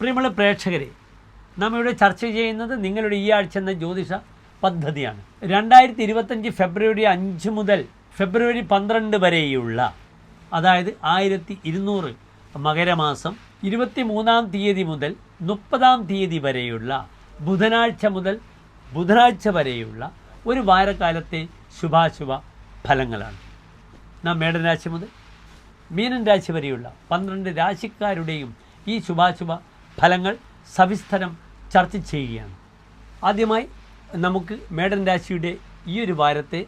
പ്രിയമുള്ള പ്രേക്ഷകരെ നാം ഇവിടെ ചർച്ച ചെയ്യുന്നത് നിങ്ങളുടെ ഈ ആഴ്ച എന്ന ജ്യോതിഷ പദ്ധതിയാണ്. രണ്ടായിരത്തി ഇരുപത്തഞ്ച് ഫെബ്രുവരി അഞ്ച് മുതൽ ഫെബ്രുവരി പന്ത്രണ്ട് വരെയുള്ള അതായത് ആയിരത്തി ഇരുന്നൂറ് മകരമാസം ഇരുപത്തി മൂന്നാം തീയതി മുതൽ മുപ്പതാം തീയതി വരെയുള്ള ബുധനാഴ്ച മുതൽ ബുധനാഴ്ച വരെയുള്ള ഒരു വാരക്കാലത്തെ ശുഭാശുഭ ഫലങ്ങളാണ്. നാം മേടരാശി മുതൽ മീനൻ രാശി വരെയുള്ള പന്ത്രണ്ട് രാശിക്കാരുടെയും ഈ ശുഭാശുഭ ഫലങ്ങൾ സവിസ്തരം ചർച്ച ചെയ്യുകയാണ്. ആദ്യമായി നമുക്ക് മേടൻ രാശിയുടെ ഈ ഒരു വാരത്തെ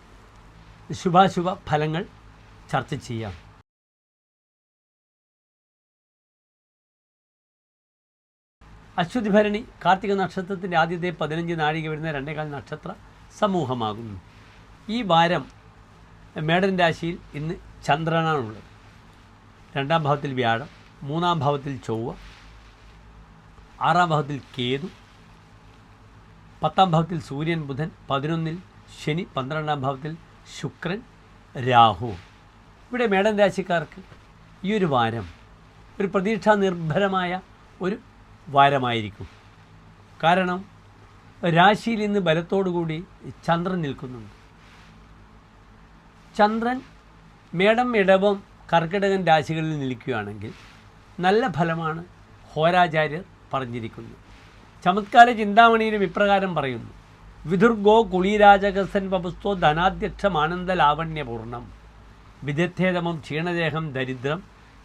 ശുഭാശുഭ ഫലങ്ങൾ ചർച്ച ചെയ്യാം. അശ്വതി ഭരണി കാർത്തിക നക്ഷത്രത്തിന്റെ ആദ്യത്തെ പതിനഞ്ച് നാഴിക വരുന്ന രണ്ടേകാൽ നക്ഷത്ര സമൂഹമാകുന്നു. ഈ വാരം മേടൻ രാശിയിൽ ഇന്ന് ചന്ദ്രനാണുള്ളത്. രണ്ടാം ഭാവത്തിൽ വ്യാഴം മൂന്നാം ഭാവത്തിൽ ചൊവ്വ ആറാം ഭാവത്തിൽ കേതു പത്താം ഭാവത്തിൽ സൂര്യൻ ബുധൻ പതിനൊന്നിൽ ശനി പന്ത്രണ്ടാം ഭാവത്തിൽ ശുക്രൻ രാഹു. ഇവിടെ മേടൻ രാശിക്കാർക്ക് ഈ ഒരു വാരം ഒരു പ്രതീക്ഷാ നിർഭരമായ ഒരു വാരമായിരിക്കും. കാരണം രാശിയിൽ ഇന്ന് ബലത്തോടുകൂടി ചന്ദ്രൻ നിൽക്കുന്നുണ്ട്. ചന്ദ്രൻ മേടം ഇടവം കർക്കിടകൻ രാശികളിൽ നിൽക്കുകയാണെങ്കിൽ നല്ല ഫലമാണ് ഹോരാചാര്യർ പറഞ്ഞിരിക്കുന്നത് ചമത്കാര ചിന്താമണിയിലും ഇപ്രകാരം പറയുന്നു. വിദുർഗോ കുളീരാജകസൻ വപുസ്തോ ധനാധ്യക്ഷമാനന്ദ ലാവണ്യപൂർണം. വിദഗ്ധേതമം ക്ഷീണദേഹം ദരിദ്രം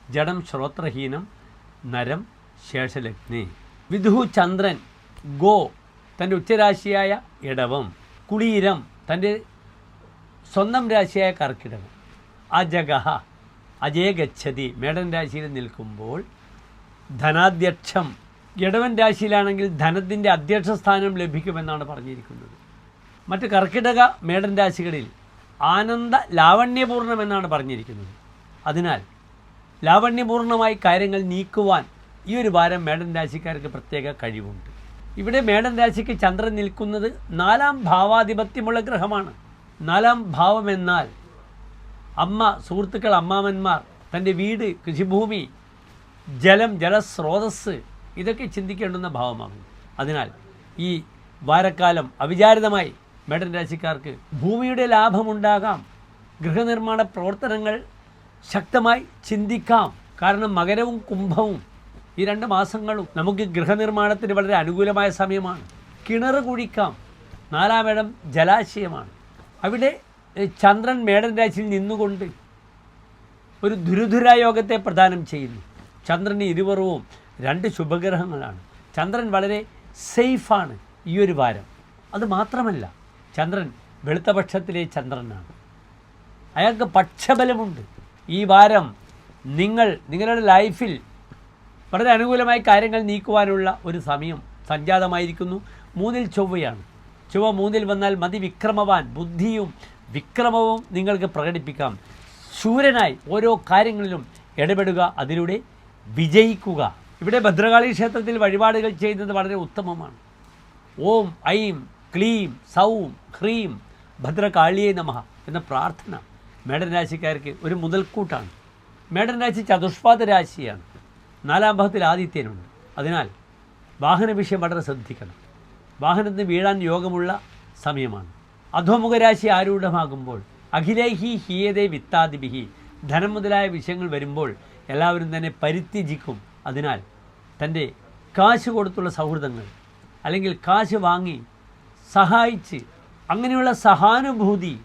ജഡം ശ്രോത്രഹീനം നരം ശേഷലഗ്നി. വിദുഹു ചന്ദ്രൻ ഗോ തന്റെ ഉച്ചരാശിയായ ഇടവം. കുളീരം തന്റെ സ്വന്തം രാശിയായ കർക്കിടകം. അജഗഹ അജയഗച്ഛതി മേടൻ രാശിയിൽ നിൽക്കുമ്പോൾ ധനാധ്യക്ഷം ഇടവൻ രാശിയിലാണെങ്കിൽ ധനത്തിന്റെ അധ്യക്ഷ സ്ഥാനം ലഭിക്കുമെന്നാണ് പറഞ്ഞിരിക്കുന്നത്. മറ്റ് കർക്കിടക മേടൻ രാശികളിൽ ആനന്ദ ലാവണ്യപൂർണം എന്നാണ് പറഞ്ഞിരിക്കുന്നത്. അതിനാൽ ലാവണ്യപൂർണമായി കാര്യങ്ങൾ നീക്കുവാൻ ഈ ഒരു വാരം മേടൻ രാശിക്കാർക്ക് പ്രത്യേക കഴിവുണ്ട്. ഇവിടെ മേടൻ രാശിക്ക് ചന്ദ്രൻ നിൽക്കുന്നത് നാലാം ഭാവാധിപത്യമുള്ള ഗ്രഹമാണ്. നാലാം ഭാവം എന്നാൽ അമ്മ സുഹൃത്തുക്കൾ അമ്മാവന്മാർ തന്റെ വീട് കൃഷിഭൂമി ജലം ജലസ്രോതസ് ഇതൊക്കെ ചിന്തിക്കേണ്ടുന്ന ഭാവമാകും അതിനാൽ ഈ വാരക്കാലം അവിചാരിതമായി മേടൻ രാശിക്കാർക്ക് ഭൂമിയുടെ ലാഭമുണ്ടാകാം. ഗൃഹനിർമ്മാണ പ്രവർത്തനങ്ങൾ ശക്തമായി ചിന്തിക്കാം. കാരണം മകരവും കുംഭവും ഈ രണ്ട് മാസങ്ങളും നമുക്ക് ഗൃഹനിർമ്മാണത്തിന് വളരെ അനുകൂലമായ സമയമാണ്. കിണർ കുഴിക്കാം. നാലാമിടം ജലാശയമാണ്. അവിടെ ചന്ദ്രൻ മേടൻ രാശിയിൽ നിന്നുകൊണ്ട് ഒരു ദുരുധുരായോഗത്തെ പ്രദാനം ചെയ്യുന്നു. ചന്ദ്രന് ഇരുവറവും രണ്ട് ശുഭഗ്രഹങ്ങളാണ്. ചന്ദ്രൻ വളരെ സേഫാണ് ഈ ഒരു വാരം. അത് മാത്രമല്ല ചന്ദ്രൻ വെളുത്തപക്ഷത്തിലെ ചന്ദ്രനാണ്. അയാൾക്ക് പക്ഷബലമുണ്ട്. ഈ വാരം നിങ്ങൾ നിങ്ങളുടെ ലൈഫിൽ വളരെ അനുകൂലമായ കാര്യങ്ങൾ നീക്കുവാനുള്ള ഒരു സമയം സംജാതമായിരിക്കുന്നു. മൂന്നിൽ ചൊവ്വയാണ്. ചൊവ്വ മൂന്നിൽ വന്നാൽ മതി വിക്രമവാൻ. ബുദ്ധിയും വിക്രമവും നിങ്ങൾക്ക് പ്രകടിപ്പിക്കാം. ശൂരനായി ഓരോ കാര്യങ്ങളിലും ഇടപെടുക അതിലൂടെ വിജയിക്കുക. ഇവിടെ ഭദ്രകാളി ക്ഷേത്രത്തിൽ വഴിപാടുകൾ ചെയ്യുന്നത് വളരെ ഉത്തമമാണ്. ഓം ഐം ക്ലീം സൗം ഹ്രീം ഭദ്രകാളിയെ നമ എന്ന പ്രാർത്ഥന മേടൻ രാശിക്കാർക്ക് ഒരു മുതൽക്കൂട്ടാണ്. മേടൻ രാശി ചതുഷ്പാദ രാശിയാണ്. നാലാം ഭാഗത്തിൽ ആദിത്യനുണ്ട്. അതിനാൽ വാഹന വിഷയം വളരെ ശ്രദ്ധിക്കണം. വാഹനത്തിന് വീഴാൻ യോഗമുള്ള സമയമാണ്. അധോമുഖരാശി ആരൂഢമാകുമ്പോൾ അഖിലേഹി ഹീയതേ വിത്താദിബിഹി ധനം മുതലായ വിഷയങ്ങൾ വരുമ്പോൾ എല്ലാവരും തന്നെ പരിത്യജിക്കും. അതിനാൽ തന്റെ കാശ് കൊടുത്തുള്ള സൗഹൃദങ്ങൾ അല്ലെങ്കിൽ കാശ് വാങ്ങി സഹായിച്ച് അങ്ങനെയുള്ള സഹാനുഭൂതി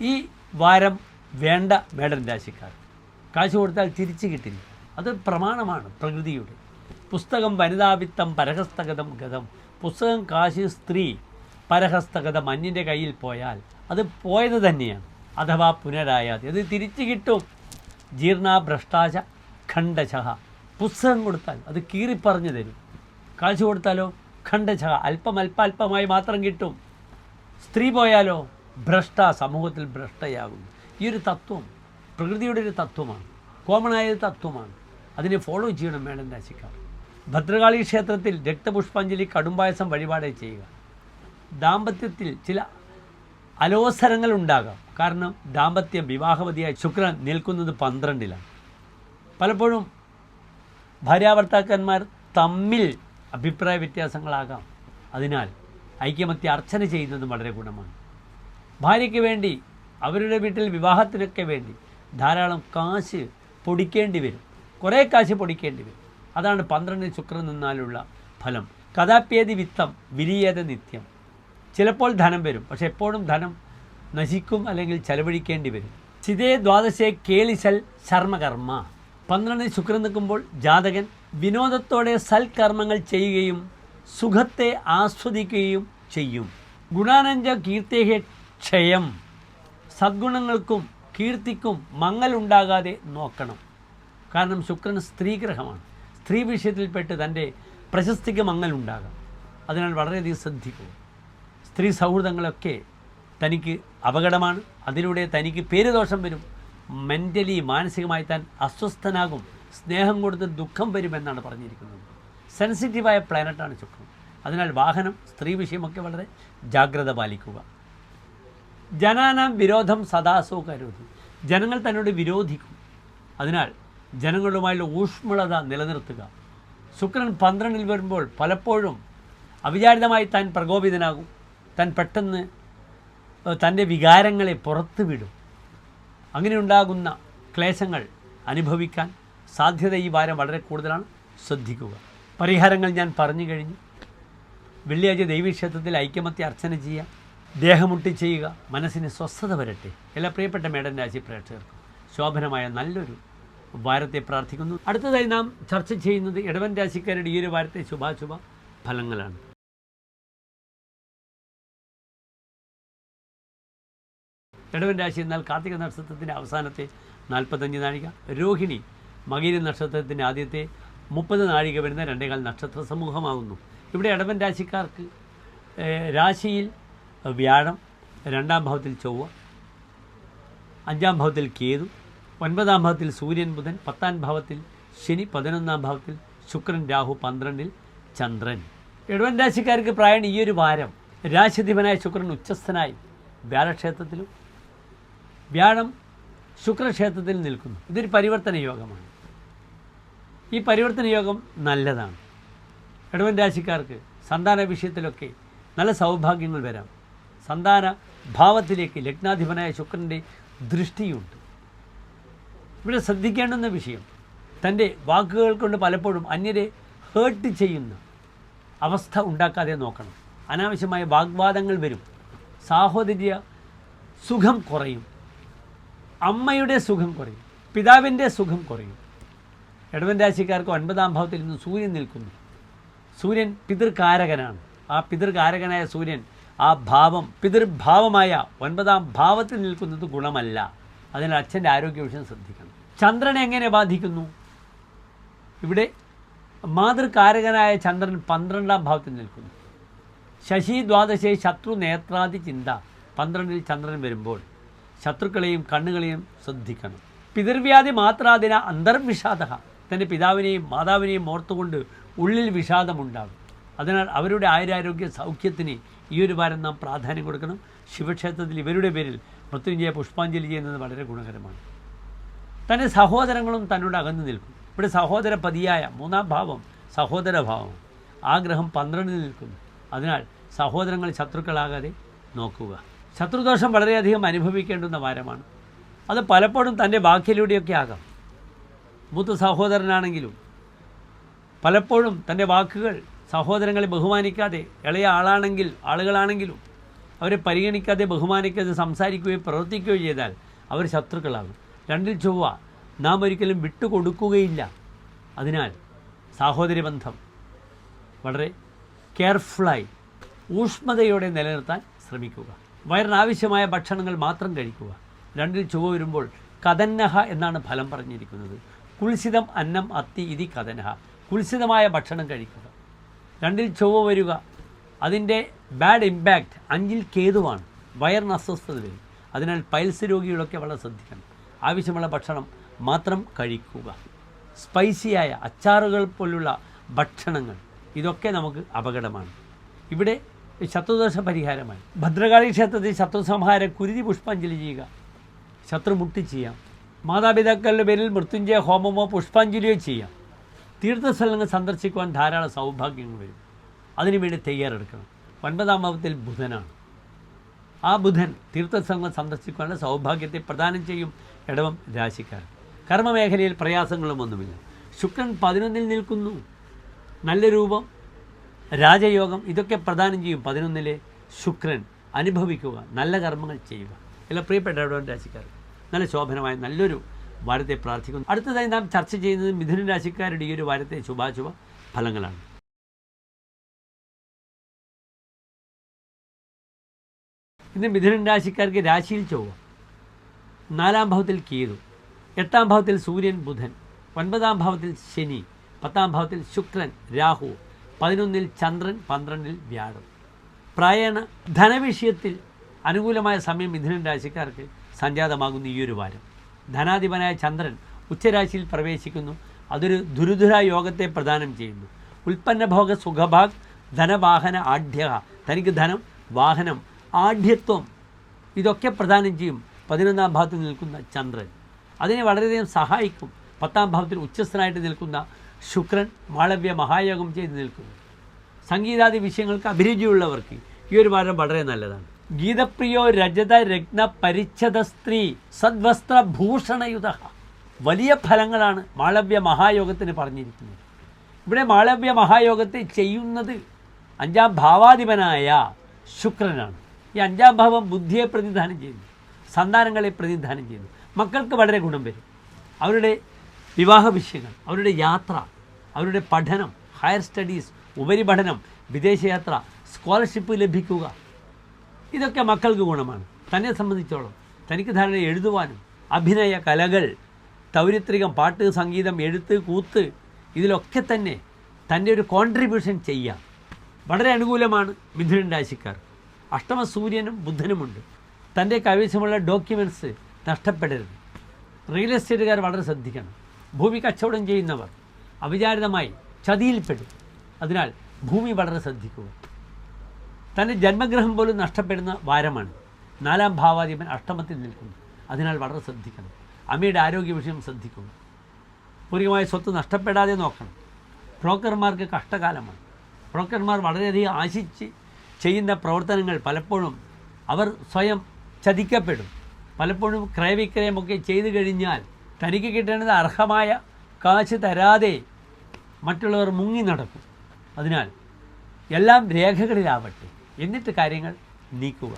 ഈ വാരം വേണ്ട മേഡൻ രാശിക്കാർ. കാശ് കൊടുത്താൽ തിരിച്ചു കിട്ടില്ല. അത് പ്രമാണമാണ് പ്രകൃതിയുടെ. പുസ്തകം വനിതാവിത്തം പരഹസ്തഗതം ഗതം. പുസ്തകം കാശ് സ്ത്രീ പരഹസ്തഗതം അന്യന്റെ കയ്യിൽ പോയാൽ അത് പോയത് തന്നെയാണ്. അഥവാ പുനരായാതി. അത് തിരിച്ചു കിട്ടും. ജീർണ ഭ്രഷ്ടാച ഖണ്ഡശഹ. പുസ്തകം കൊടുത്താൽ അത് കീറിപ്പറഞ്ഞു തരും. കാഴ്ച കൊടുത്താലോ? ഖണ്ഡശഹ അല്പം അല്പാൽപമായി മാത്രം കിട്ടും. സ്ത്രീ പോയാലോ? ഭ്രഷ്ട സമൂഹത്തിൽ ഭ്രഷ്ടയാകുന്നു ഈ ഒരു തത്വം പ്രകൃതിയുടെ ഒരു തത്വമാണ്. കോമണായ ഒരു തത്വമാണ്. അതിനെ ഫോളോ ചെയ്യണം മേടൻ രാശിക്കാർ. ഭദ്രകാളി ക്ഷേത്രത്തിൽ രക്തപുഷ്പാഞ്ജലി കടുംപായസം വഴിപാടേ ചെയ്യുക. ദാമ്പത്യത്തിൽ ചില അലോസരങ്ങൾ ഉണ്ടാകാം. കാരണം ദാമ്പത്യം വിവാഹവതിയായി ശുക്രൻ നിൽക്കുന്നത് പന്ത്രണ്ടിലാണ്. പലപ്പോഴും ഭാര്യാഭർത്താക്കന്മാർ തമ്മിൽ അഭിപ്രായ വ്യത്യാസങ്ങളാകാം. അതിനാൽ ഐക്യമത്യ അർച്ചന ചെയ്യുന്നതും വളരെ ഗുണമാണ്. ഭാര്യയ്ക്ക് വേണ്ടി അവരുടെ വീട്ടിൽ വിവാഹത്തിനൊക്കെ വേണ്ടി ധാരാളം കാശ് പൊടിക്കേണ്ടി വരും. കുറേ കാശ് പൊടിക്കേണ്ടി വരും. അതാണ് പന്ത്രണ്ടിന് ശുക്രൻ നിന്നാലുള്ള ഫലം. കഥാപ്യേതി വിത്തം വിരിയേത നിത്യം. ചിലപ്പോൾ ധനം വരും പക്ഷെ എപ്പോഴും ധനം നശിക്കും അല്ലെങ്കിൽ ചെലവഴിക്കേണ്ടി വരും. ചിതേ ദ്വാദശേ കേളിസൽ ശർമ്മകർമ്മ. പന്ത്രണ്ടിന് ശുക്രൻ നിൽക്കുമ്പോൾ ജാതകൻ വിനോദത്തോടെ സൽക്കർമ്മങ്ങൾ ചെയ്യുകയും സുഖത്തെ ആസ്വദിക്കുകയും ചെയ്യും. ഗുണാനഞ്ച കീർത്തേഹ ക്ഷയം. സദ്ഗുണങ്ങൾക്കും കീർത്തിക്കും മങ്ങലുണ്ടാകാതെ നോക്കണം. കാരണം ശുക്രൻ സ്ത്രീഗ്രഹമാണ്. സ്ത്രീ വിഷയത്തിൽപ്പെട്ട് തന്റെ പ്രശസ്തിക്ക് മങ്ങലുണ്ടാകാം അതിനാൽ വളരെയധികം ശ്രദ്ധിക്കുക. സ്ത്രീ സൗഹൃദങ്ങളൊക്കെ തനിക്ക് അപകടമാണ്. അതിലൂടെ തനിക്ക് പേരുദോഷം വരും. മെന്റലി മാനസികമായി താൻ അസ്വസ്ഥനാകും. സ്നേഹം കൊടുത്ത് ദുഃഖം വരുമെന്നാണ് പറഞ്ഞിരിക്കുന്നത്. സെൻസിറ്റീവായ പ്ലാനറ്റാണ് ശുക്രൻ അതിനാൽ വാഹനം സ്ത്രീ വിഷയമൊക്കെ വളരെ ജാഗ്രത പാലിക്കുക. ജനാനാം വിരോധം സദാസോ കരുതി. ജനങ്ങൾ തന്നോട് വിരോധിക്കും. അതിനാൽ ജനങ്ങളുമായുള്ള ഊഷ്മളത നിലനിർത്തുക. ശുക്രൻ പന്ത്രണ്ടിൽ വരുമ്പോൾ പലപ്പോഴും അവിചാരിതമായി താൻ പ്രകോപിതനാകും. താൻ പെട്ടെന്ന് തന്റെ വികാരങ്ങളെ പുറത്തു വിടും അങ്ങനെ ഉണ്ടാകുന്ന ക്ലേശങ്ങൾ അനുഭവിക്കാൻ സാധ്യത ഈ വാരം വളരെ കൂടുതലാണ്. ശ്രദ്ധിക്കുക. പരിഹാരങ്ങൾ ഞാൻ പറഞ്ഞു കഴിഞ്ഞു. വെള്ളിയാഴ്ച ദൈവീക്ഷേത്രത്തിൽ ഐക്യമത്യ അർച്ചന ചെയ്യുക. ദേഹമുട്ടി ചെയ്യുക. മനസ്സിന് സ്വസ്ഥത വരട്ടെ. എല്ലാ പ്രിയപ്പെട്ട മേഡൻ രാശി പ്രേക്ഷകർക്കും ശോഭനമായ നല്ലൊരു വാരത്തെ പ്രാർത്ഥിക്കുന്നു. അടുത്തതായി നാം ചർച്ച ചെയ്യുന്നത് ഇടവൻ രാശിക്കാരുടെ ഈ ഒരു വാരത്തെ ശുഭാശുഭ ഫലങ്ങളാണ്. ഇടവൻ രാശി എന്നാൽ കാർത്തിക നക്ഷത്രത്തിന്റെ അവസാനത്തെ നാൽപ്പത്തഞ്ച് നാഴിക. രോഹിണി മകീര നക്ഷത്രത്തിന്റെ ആദ്യത്തെ മുപ്പത് നാഴിക വരുന്ന രണ്ടേകാൽ നക്ഷത്ര സമൂഹമാകുന്നു. ഇവിടെ ഇടവൻ രാശിക്കാർക്ക് രാശിയിൽ വ്യാഴം രണ്ടാം ഭാവത്തിൽ ചൊവ്വ അഞ്ചാം ഭാവത്തിൽ കേതു ഒൻപതാം ഭാവത്തിൽ സൂര്യൻ ബുധൻ പത്താം ഭാവത്തിൽ ശനി പതിനൊന്നാം ഭാവത്തിൽ ശുക്രൻ രാഹു പന്ത്രണ്ടിൽ ചന്ദ്രൻ. ഇടവൻ രാശിക്കാർക്ക് പ്രായം ഈ ഒരു വാരം. രാശിധിപനായ ശുക്രൻ ഉച്ചസ്ഥനായി. വ്യാഴക്ഷേത്രത്തിലും വ്യാഴം ശുക്രക്ഷേത്രത്തിൽ നിൽക്കുന്നു. ഇതൊരു പരിവർത്തന യോഗമാണ്. ഈ പരിവർത്തന യോഗം നല്ലതാണ്. ഇടവൻ രാശിക്കാർക്ക് സന്താന വിഷയത്തിലൊക്കെ നല്ല സൗഭാഗ്യങ്ങൾ വരാം. സന്താന ഭാവത്തിലേക്ക് ലഗ്നാധിപനായ ശുക്രന്റെ ദൃഷ്ടിയുണ്ട്. ഇവിടെ ശ്രദ്ധിക്കേണ്ടുന്ന വിഷയം തന്റെ വാക്കുകൾ കൊണ്ട് പലപ്പോഴും അന്യരെ ഹേർട്ട് ചെയ്യുന്ന അവസ്ഥ ഉണ്ടാക്കാതെ നോക്കണം. അനാവശ്യമായ വാഗ്വാദങ്ങൾ വരും. സാഹോദര്യ സുഖം കുറയും. അമ്മയുടെ സുഖം കുറയും പിതാവിന്റെ സുഖം കുറയും. ഇടവൻ രാശിക്കാർക്ക് ഒൻപതാം ഭാവത്തിൽ നിന്ന് സൂര്യൻ നിൽക്കുന്നു. സൂര്യൻ പിതൃകാരകനാണ്. ആ പിതൃകാരകനായ സൂര്യൻ ആ ഭാവം പിതൃഭാവമായ ഒൻപതാം ഭാവത്തിൽ നിൽക്കുന്നത് ഗുണമല്ല. അതിനാൽ അച്ഛന്റെ ആരോഗ്യ വിഷയം ശ്രദ്ധിക്കണം. ചന്ദ്രനെ എങ്ങനെ ബാധിക്കുന്നു? ഇവിടെ മാതൃകാരകനായ ചന്ദ്രൻ പന്ത്രണ്ടാം ഭാവത്തിൽ നിൽക്കുന്നു. ശശി ദ്വാദശേ ശത്രു നേത്രാദി ചിന്ത പന്ത്രണ്ടിൽ ചന്ദ്രൻ വരുമ്പോൾ ശത്രുക്കളെയും കണ്ണുകളെയും ശ്രദ്ധിക്കണം. പിതൃവ്യാധി മാത്രാദിന അന്തർവിഷാദ തന്റെ പിതാവിനെയും മാതാവിനെയും ഓർത്തുകൊണ്ട് ഉള്ളിൽ വിഷാദമുണ്ടാകും. അതിനാൽ അവരുടെ ആയുരാരോഗ്യ സൗഖ്യത്തിന് ഈ ഒരു വാരം നാം പ്രാധാന്യം കൊടുക്കണം. ശിവക്ഷേത്രത്തിൽ ഇവരുടെ പേരിൽ മൃത്യുഞ്ജയ പുഷ്പാഞ്ജലി ചെയ്യുന്നത് വളരെ ഗുണകരമാണ്. തന്റെ സഹോദരങ്ങളും തന്നോട് അകന്നു നിൽക്കും. ഇവിടെ സഹോദര പതിയായ മൂന്നാം ഭാവം സഹോദര ആഗ്രഹം പന്ത്രണ്ട് നിൽക്കുന്നു. അതിനാൽ സഹോദരങ്ങൾ ശത്രുക്കളാകാതെ നോക്കുക. ശത്രുദോഷം വളരെയധികം അനുഭവിക്കേണ്ടുന്ന വാരമാണ്. അത് പലപ്പോഴും തന്റെ വാക്കിലൂടെയൊക്കെ ആകാം. മൂത്ത സഹോദരനാണെങ്കിലും പലപ്പോഴും തന്റെ വാക്കുകൾ സഹോദരങ്ങളെ ബഹുമാനിക്കാതെ ഇളയ ആളാണെങ്കിൽ ആളുകളാണെങ്കിലും അവരെ പരിഗണിക്കാതെ ബഹുമാനിക്കാതെ സംസാരിക്കുകയോ പ്രവർത്തിക്കുകയോ ചെയ്താൽ അവർ ശത്രുക്കളാകും. രണ്ടിൽ ചൊവ്വ നാം ഒരിക്കലും വിട്ടുകൊടുക്കുകയില്ല. അതിനാൽ സാഹോദര്യ ബന്ധം വളരെ കെയർഫുള്ളായി ഊഷ്മതയോടെ നിലനിർത്താൻ ശ്രമിക്കുക. വയറിനാവശ്യമായ ഭക്ഷണങ്ങൾ മാത്രം കഴിക്കുക. രണ്ടിൽ ചുവ വരുമ്പോൾ കഥന്നഹ എന്നാണ് ഫലം പറഞ്ഞിരിക്കുന്നത്. കുൽസിതം അന്നം അത്തി ഇതി കഥനഹ കുൽസിതമായ ഭക്ഷണം കഴിക്കുക. രണ്ടിൽ ചുവ വരിക. അതിന്റെ ബാഡ് ഇമ്പാക്റ്റ് അഞ്ചിൽ കേതുവാണ്. വയറിന് അസ്വസ്ഥത വരും. അതിനാൽ പൈൽസ് രോഗികളൊക്കെ വളരെ ശ്രദ്ധിക്കണം. ആവശ്യമുള്ള ഭക്ഷണം മാത്രം കഴിക്കുക. സ്പൈസിയായ അച്ചാറുകൾ പോലുള്ള ഭക്ഷണങ്ങൾ. ഇതൊക്കെ നമുക്ക് അപകടമാണ്. ഇവിടെ ശത്രുദോഷ പരിഹാരമായി ഭദ്രകാളി ക്ഷേത്രത്തിൽ ശത്രു സംഹാരം കുരുതി പുഷ്പാഞ്ജലി ചെയ്യുക. ശത്രുമുട്ടി ചെയ്യാം. മാതാപിതാക്കളുടെ പേരിൽ മൃത്യുഞ്ജയ ഹോമമോ പുഷ്പാഞ്ജലിയോ ചെയ്യാം. തീർത്ഥസ്ഥലങ്ങൾ സന്ദർശിക്കുവാൻ ധാരാളം സൗഭാഗ്യങ്ങൾ വരും. അതിനുവേണ്ടി തയ്യാറെടുക്കണം. ഒൻപതാം ഭാവത്തിൽ ബുധനാണ്. ആ ബുധൻ തീർത്ഥസ്ഥലങ്ങൾ സന്ദർശിക്കാനുള്ള സൗഭാഗ്യത്തെ പ്രദാനം ചെയ്യും ഇടവം രാശിക്കാർ. കർമ്മമേഖലയിൽ പ്രയാസങ്ങളും ഒന്നുമില്ല. ശുക്രൻ പതിനൊന്നിൽ നിൽക്കുന്നു. നല്ല രൂപം. രാജയോഗം ഇതൊക്കെ പ്രദാനം ചെയ്യും പതിനൊന്നിലെ ശുക്രൻ. അനുഭവിക്കുക നല്ല കർമ്മങ്ങൾ ചെയ്യുക. എല്ലാ പ്രിയപ്പെട്ട ഇടവൻ രാശിക്കാർ നല്ല ശോഭനമായ നല്ലൊരു വാരത്തെ പ്രാർത്ഥിക്കുന്നു. അടുത്തതായി നാം ചർച്ച ചെയ്യുന്നത് മിഥുന രാശിക്കാരുടെ ഈ ഒരു വാരത്തെ ശുഭാശുഭ ഫലങ്ങളാണ്. ഇന്ന് മിഥുനൻ രാശിക്കാർക്ക് രാശിയിൽ ചൊവ്വ നാലാം ഭാവത്തിൽ കേതു എട്ടാം ഭാവത്തിൽ സൂര്യൻ ബുധൻ ഒൻപതാം ഭാവത്തിൽ ശനി പത്താം ഭാവത്തിൽ ശുക്രൻ രാഹു പതിനൊന്നിൽ ചന്ദ്രൻ പന്ത്രണ്ടിൽ വ്യാഴം. പ്രായണ ധനവിഷയത്തിൽ അനുകൂലമായ സമയം മിഥുനൻ രാശിക്കാർക്ക് സംജാതമാകുന്ന ഈയൊരു വാരം. ധനാധിപനായ ചന്ദ്രൻ ഉച്ചരാശിയിൽ പ്രവേശിക്കുന്നു. അതൊരു ദുരിതുര യോഗത്തെ പ്രദാനം ചെയ്യുന്നു. ഉൽപ്പന്നഭോഗ സുഖഭാഗ് ധനവാഹന ആഢ്യ തനിക്ക് ധനം വാഹനം ആഢ്യത്വം ഇതൊക്കെ പ്രദാനം ചെയ്യും പതിനൊന്നാം ഭാഗത്ത് നിൽക്കുന്ന ചന്ദ്രൻ. അതിനെ വളരെയധികം സഹായിക്കും. പത്താം ഭാവത്തിൽ ഉച്ചസ്ഥനായിട്ട് നിൽക്കുന്ന ശുക്രൻ മാളവ്യ മഹായോഗം ചെയ്ത് നിൽക്കുന്നു. സംഗീതാദി വിഷയങ്ങൾക്ക് അഭിരുചിയുള്ളവർക്ക് ഈ ഒരു വാരം വളരെ നല്ലതാണ്. ഗീതപ്രിയോ രജത രത്ന പരിച്ഛത സ്ത്രീ സദ്വസ്ത്ര ഭൂഷണയുത വലിയ ഫലങ്ങളാണ് മാളവ്യ മഹായോഗത്തിന് പറഞ്ഞിരിക്കുന്നത്. ഇവിടെ മാളവ്യ മഹായോഗത്തെ ചെയ്യുന്നത് അഞ്ചാം ഭാവാധിപനായ ശുക്രനാണ്. ഈ അഞ്ചാം ഭാവം ബുദ്ധിയെ പ്രതിനിധാനം ചെയ്യുന്നു. സന്താനങ്ങളെ പ്രതിനിധാനം ചെയ്യുന്നു. മക്കൾക്ക് വളരെ ഗുണം വരും. അവരുടെ വിവാഹ വിഷയങ്ങൾ അവരുടെ യാത്ര അവരുടെ പഠനം ഹയർ സ്റ്റഡീസ് ഉപരിപഠനം വിദേശയാത്ര സ്കോളർഷിപ്പ് ലഭിക്കുക. ഇതൊക്കെ മക്കൾക്ക് ഗുണമാണ്. തന്നെ സംബന്ധിച്ചോളം തനിക്ക് ധാരണ എഴുതുവാനും അഭിനയ കലകൾ തൗരിത്രികം പാട്ട് സംഗീതം എഴുത്ത് കൂത്ത് ഇതിലൊക്കെ തന്നെ തന്റെ ഒരു കോൺട്രിബ്യൂഷൻ ചെയ്യാം. വളരെ അനുകൂലമാണ് മിഥുനൻ രാശിക്കാർ. അഷ്ടമ സൂര്യനും ബുദ്ധനുമുണ്ട് തന്റെ കൈവശമുള്ള ഡോക്യുമെന്റ്സ് നഷ്ടപ്പെടരുത്. റിയൽ എസ്റ്റേറ്റുകാർ വളരെ ശ്രദ്ധിക്കണം. ഭൂമി കച്ചവടം ചെയ്യുന്നവർ അവിചാരിതമായി ചതിയിൽപ്പെടും. അതിനാൽ ഭൂമി വളരെ ശ്രദ്ധിക്കുക. തന്റെ ജന്മഗ്രഹം പോലും നഷ്ടപ്പെടുന്ന വാരമാണ്. നാലാം ഭാവാധിപൻ അഷ്ടമത്തിൽ നിൽക്കുന്നു. അതിനാൽ വളരെ ശ്രദ്ധിക്കണം. അമ്മയുടെ ആരോഗ്യ വിഷയം ശ്രദ്ധിക്കുക. പൂർവികമായ സ്വത്ത് നഷ്ടപ്പെടാതെ നോക്കണം. ബ്രോക്കർമാർക്ക് കഷ്ടകാലമാണ്. ബ്രോക്കർമാർ വളരെയധികം ആശിച്ച് ചെയ്യുന്ന പ്രവർത്തനങ്ങൾ പലപ്പോഴും അവർ സ്വയം ചതിക്കപ്പെടും. പലപ്പോഴും ക്രയവിക്രയമൊക്കെ ചെയ്തു കഴിഞ്ഞാൽ തനിക്ക് കിട്ടേണ്ടത് അർഹമായ കാശ് തരാതെ മറ്റുള്ളവർ മുങ്ങി നടക്കും. അതിനാൽ എല്ലാം രേഖകളിലാവട്ടെ. എന്നിട്ട് കാര്യങ്ങൾ നീക്കുക.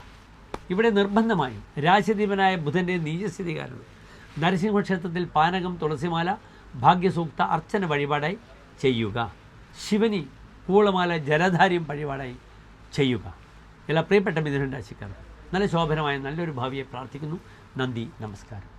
ഇവിടെ നിർബന്ധമായും രാജദീപനായ ബുധന്റെ നീചസ്ഥിതി കാരണം നരസിംഹക്ഷേത്രത്തിൽ പാനകം തുളസിമാല ഭാഗ്യസൂക്ത അർച്ചന വഴിപാടായി ചെയ്യുക. ശിവനി കൂളമാല ജലധാര്യം വഴിപാടായി ചെയ്യുക. എല്ലാ പ്രിയപ്പെട്ട മിഥുനൻ രാശിക്കാർ നല്ല ശോഭനമായ നല്ലൊരു ഭാവിയെ പ്രാർത്ഥിക്കുന്നു. നന്ദി നമസ്കാരം.